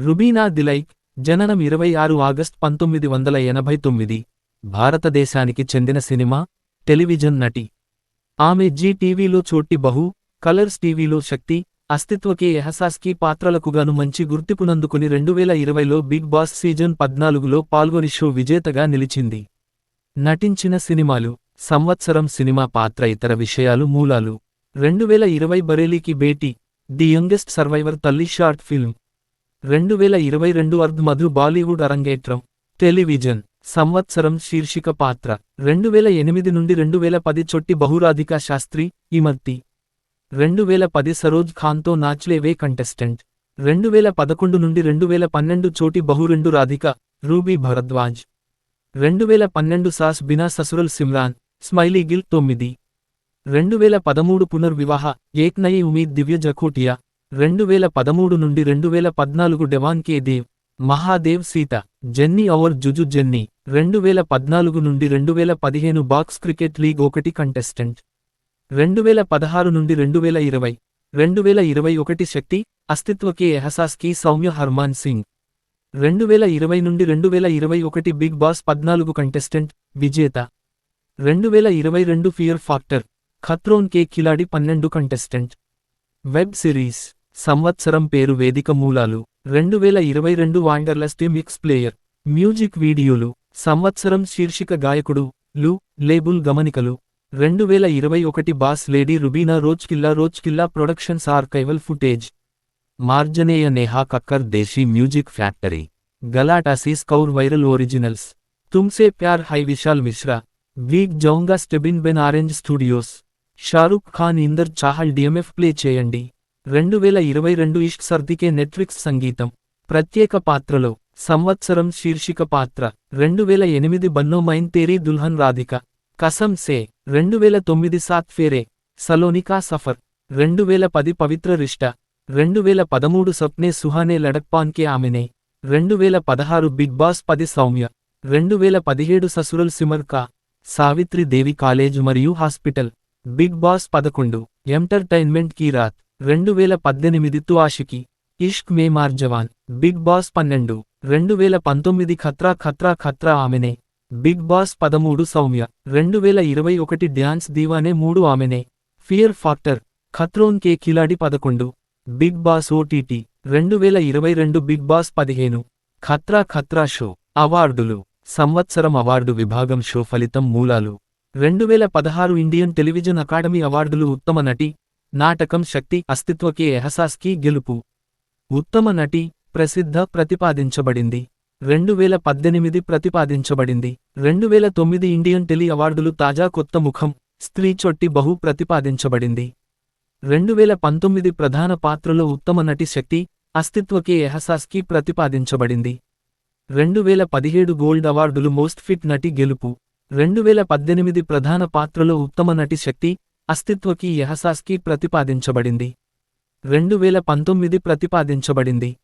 రుబీనా దిలైక్ జననం ఇరవై ఆరు ఆగస్ట్ పంతొమ్మిది వందల ఎనభై తొమ్మిది. భారతదేశానికి చెందిన సినిమా టెలివిజన్ నటి. ఆమె జీ టీవీలో చోటి బహు కలర్స్ టీవీలో శక్తి అస్తిత్వకే ఎహసాస్కి పాత్రలకుగాను మంచి గుర్తింపునందుకుని రెండువేల ఇరవైలో బిగ్ బాస్ సీజన్ పద్నాలుగులో పాల్గొని షో విజేతగా నిలిచింది. నటించిన సినిమాలు సంవత్సరం సినిమా పాత్ర ఇతర విషయాలు మూలాలు. రెండువేల ఇరవై బరేలీకి బేటీ ది యంగెస్ట్ సర్వైవర్ తల్లి షార్ట్ ఫిల్మ్. రెండు వేల ఇరవై రెండు అర్ధ్ మధు బాలీవుడ్ అరంగేట్రం. టెలివిజన్. సంవత్సరం శీర్షిక పాత్ర. రెండువేల ఎనిమిది నుండి రెండు వేల పది చొట్టి బహురాధిక శాస్త్రి ఇమర్తి. రెండువేల పది సరోజ్ ఖాన్తో నాచ్లేవే కంటెస్టెంట్. రెండువేల పదకొండు నుండి రెండువేల పన్నెండు చోటి బహు రెండు రాధిక రూబీ భరద్వాజ్. రెండువేల పన్నెండు సాస్ బినా ససురల్ సిమ్రాన్ స్మైలీ గిల్ తొమ్మిది. రెండువేల పదమూడు పునర్వివాహ ఏక్ నయి ఉమీద్ దివ్య జఖోటియా రెండువేల పదమూడు నుండి రెండువేల పద్నాలుగు Devon Ke Dev Mahadev Sita jenny hour Juju Jeannie రెండువేల పద్నాలుగు నుండి రెండువేల పదిహేను బాక్స్ క్రికెట్ లీగ్ ఒకటి కంటెస్టెంట్ రెండువేల పదహారు నుండి రెండువేల ఇరవై రెండువేల ఇరవై ఒకటి శక్తి అస్తిత్వకే ఎహసాస్కి సౌమ్య హర్మాన్ సింగ్ రెండువేల ఇరవై నుండి రెండువేల ఇరవై ఒకటి బిగ్ బాస్ పద్నాలుగు కంటెస్టెంట్ విజేత రెండువేల ఇరవై రెండు ఫియర్ ఫాక్టర్ ఖత్రోన్ కే కిలాడి పన్నెండు కంటెస్టెంట్ వెబ్ సిరీస్ సంవత్సరం పేరు వేదిక మూలాలు. రెండువేల ఇరవై రెండు వాండర్లెస్ మిక్స్ ప్లేయర్. మ్యూజిక్ వీడియోలు. సంవత్సరం శీర్షిక గాయకుడు. లు. లేబుల్ గమనికలు. రెండువేల ఇరవై ఒకటి బాస్ లేడీ రుబీనా రోజ్కిల్లా రోజ్కిల్లా Productions archival footage. Marjaneya Neha Kakkar Desi Music Factory. గలాటాసీస్ Kaur viral originals. Tumse Pyaar Hai Vishal Mishra. వీక్ జౌంగా Stebin Ben Orange Studios. Shahrukh Khan Inder Chahal DMF play చేయండి. రెండు వేల ఇరవై రెండు ఇష్క్ సర్దికే నెట్ఫ్లిక్స్ సంగీతం. ప్రత్యేక పాత్రలో సంవత్సరం శీర్షిక పాత్ర రెండు వేల ఎనిమిది బన్నో మైన్ తేరీ దుల్హన్ రాధిక. కసం సే రెండు వేల తొమ్మిది సాత్ ఫేరే సలోనికా సఫర్ రెండు వేల పది పవిత్ర రిష్ట రెండు వేల పదమూడు సప్నే సుహానే లడక్పాన్కే ఆమెనే రెండు వేల పదహారు బిగ్ బాస్ పది సౌమ్య రెండు వేల పదిహేడు ససురల్ సిమర్ కా సావిత్రి దేవి కాలేజ్ మరియు హాస్పిటల్ బిగ్ బాస్ పదకొండు ఎంటర్టైన్మెంట్ కీ రాత్. రెండు వేల పద్దెనిమిది తు ఆషికి ఇష్క్ మే మార్జవాన్ బిగ్ బాస్ పన్నెండు రెండు వేల పంతొమ్మిది ఖత్రా ఖత్రా ఖత్రా ఆమెనే బిగ్ బాస్ పదమూడు సౌమ్య రెండు వేల ఇరవై ఒకటి డ్యాన్స్ దీవానే మూడు ఆమెనే ఫియర్ ఫాక్టర్ ఖత్రోన్ కే కిలాడి పదకొండు బిగ్ బాస్ ఓటీటీ రెండు వేల ఇరవై రెండు బిగ్ బాస్ పదిహేను ఖత్రా ఖత్రా షో అవార్డులు సంవత్సరం అవార్డు విభాగం షో ఫలితం మూలాలు రెండు వేల పదహారు ఇండియన్ టెలివిజన్ అకాడమీ అవార్డులు ఉత్తమ నటి నాటకం శక్తి అస్తిత్వకి ఎహసాస్కి గెలుపు. ఉత్తమ నటి ప్రసిద్ధ ప్రతిపాదించబడింది. రెండు వేల పద్దెనిమిది ప్రతిపాదించబడింది. రెండు వేల తొమ్మిది ఇండియన్ టెలి అవార్డులు తాజా కొత్త ముఖం స్త్రీ చొట్టి బహు ప్రతిపాదించబడింది. రెండు వేల పంతొమ్మిది ప్రధాన పాత్రలో ఉత్తమ నటి శక్తి అస్తిత్వకి ఎహసాస్కి ప్రతిపాదించబడింది. రెండు వేల పదిహేడు గోల్డ్ అవార్డులు మోస్ట్ ఫిట్ నటి గెలుపు. రెండు వేల పద్దెనిమిది ప్రధాన పాత్రలో ఉత్తమ నటి శక్తి అస్తిత్వకి ఎహసాస్కి ప్రతిపాదించబడింది. రెండు వేల పంతొమ్మిది ప్రతిపాదించబడింది.